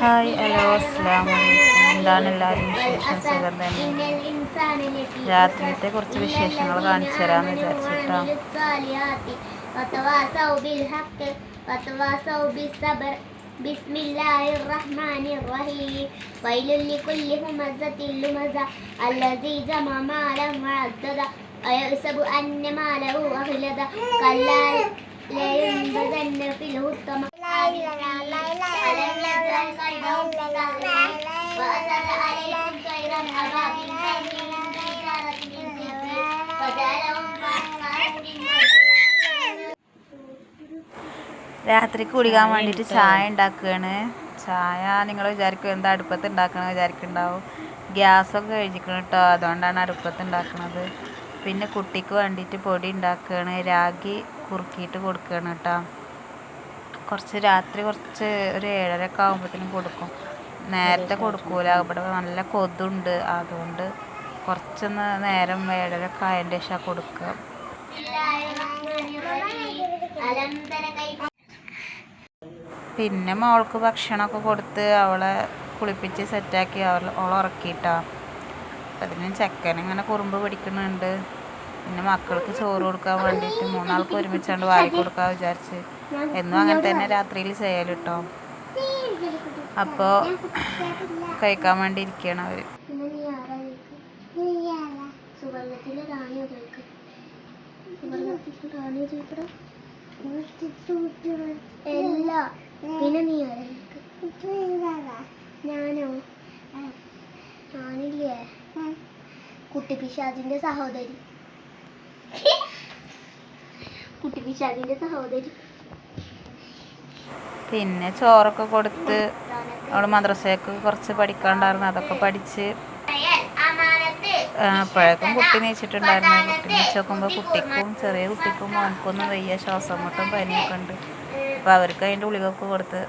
Hi hello അസ്സാം വലൈക്കും എന്താണ് എല്ലാവരും വിശേഷം സുഖം തന്നെ إن الإنسان لفي രാത്രിയത്തെ കുറച്ച് വിശേഷങ്ങൾ കാണിച്ചു തരാമെന്ന് വിചാരിച്ചിട്ടാ وعملوا الصالحات وتواصوا بالحق وتواصوا بالصبر بسم الله الرحمن الرحيم ويل لكل همزة لمزة الذي جمع مالا وعدده أيحسب أن ماله أخلده كلا لينبذن في الحطمة ألم يجعل كيدهم في تهويل وأرسل عليكم طيرا أبابيل ترميهم بحجارة من سجيل فجعلهم كعصف രാത്രി കുടിക്കാൻ വേണ്ടിയിട്ട് ചായ ഉണ്ടാക്കുകയാണ് ചായ നിങ്ങൾ വിചാരിക്കും എന്താ അടുപ്പത്ത് ഉണ്ടാക്കണമെന്ന് വിചാരിക്കുന്നുണ്ടാവും ഗ്യാസൊക്കെ കഴിച്ചിക്കണം കേട്ടോ അതുകൊണ്ടാണ് അടുപ്പത്ത് ഉണ്ടാക്കുന്നത് പിന്നെ കുട്ടിക്ക് വേണ്ടിയിട്ട് പൊടി ഉണ്ടാക്കുകയാണ് രാഗി കുറുക്കിയിട്ട് കൊടുക്കുകയാണ് കേട്ടോ കുറച്ച് രാത്രി കുറച്ച് ഒരു ഏഴരയൊക്കെ ആകുമ്പോഴത്തേനും കൊടുക്കും. നേരത്തെ കൊടുക്കൂല. ഇവിടെ നല്ല കൊതുണ്ട്. അതുകൊണ്ട് കുറച്ചൊന്ന് നേരം ഏഴരയൊക്കെ ആയതിന്റെ ശേഷം കൊടുക്കുക. പിന്നെ മോൾക്ക് ഭക്ഷണമൊക്കെ കൊടുത്ത് അവളെ കുളിപ്പിച്ച് സെറ്റാക്കി. അവൾ അവളെ ഉറക്കിയിട്ടാണ് അപ്പം അതിന് ചെക്കൻ ഇങ്ങനെ കുറുമ്പ് പിടിക്കുന്നുണ്ട്. പിന്നെ മക്കൾക്ക് ചോറ് കൊടുക്കാൻ വേണ്ടിയിട്ട് മൂന്നാൾക്ക് ഒരുമിച്ചാണ്ട് വാരി കൊടുക്കാൻ വിചാരിച്ച്. എന്നും അങ്ങനെ തന്നെ രാത്രിയിൽ ചെയ്യൽ കേട്ടോ അപ്പോ കഴിക്കാൻ വേണ്ടി ഇരിക്കുകയാണ് അവർ. പിന്നെ ഞാനോ ഞാനില്ലേ കുട്ടിപ്പിശാജിന്റെ സഹോദരി. കുട്ടിപ്പിശാജിന്റെ സഹോദരി. പിന്നെ ചോറൊക്കെ കൊടുത്ത് അവൾ മദ്രസയ്ക്ക് കുറച്ച് പഠിക്കാണ്ടായിരുന്നു അതൊക്കെ പഠിച്ച് അപ്പോഴേക്കും കുട്ടി നീച്ചിട്ടുണ്ടായിരുന്നു. കുട്ടി നീച്ച് നോക്കുമ്പോൾ കുട്ടിക്കും ചെറിയ കുട്ടിക്കും മോനക്കൊന്നും വയ്യ ശ്വാസം മുട്ടും പനിയൊക്കെ ഉണ്ട്. അപ്പോൾ അവർക്ക് അതിന്റെ ഗുളികയൊക്കെ കൊടുത്ത്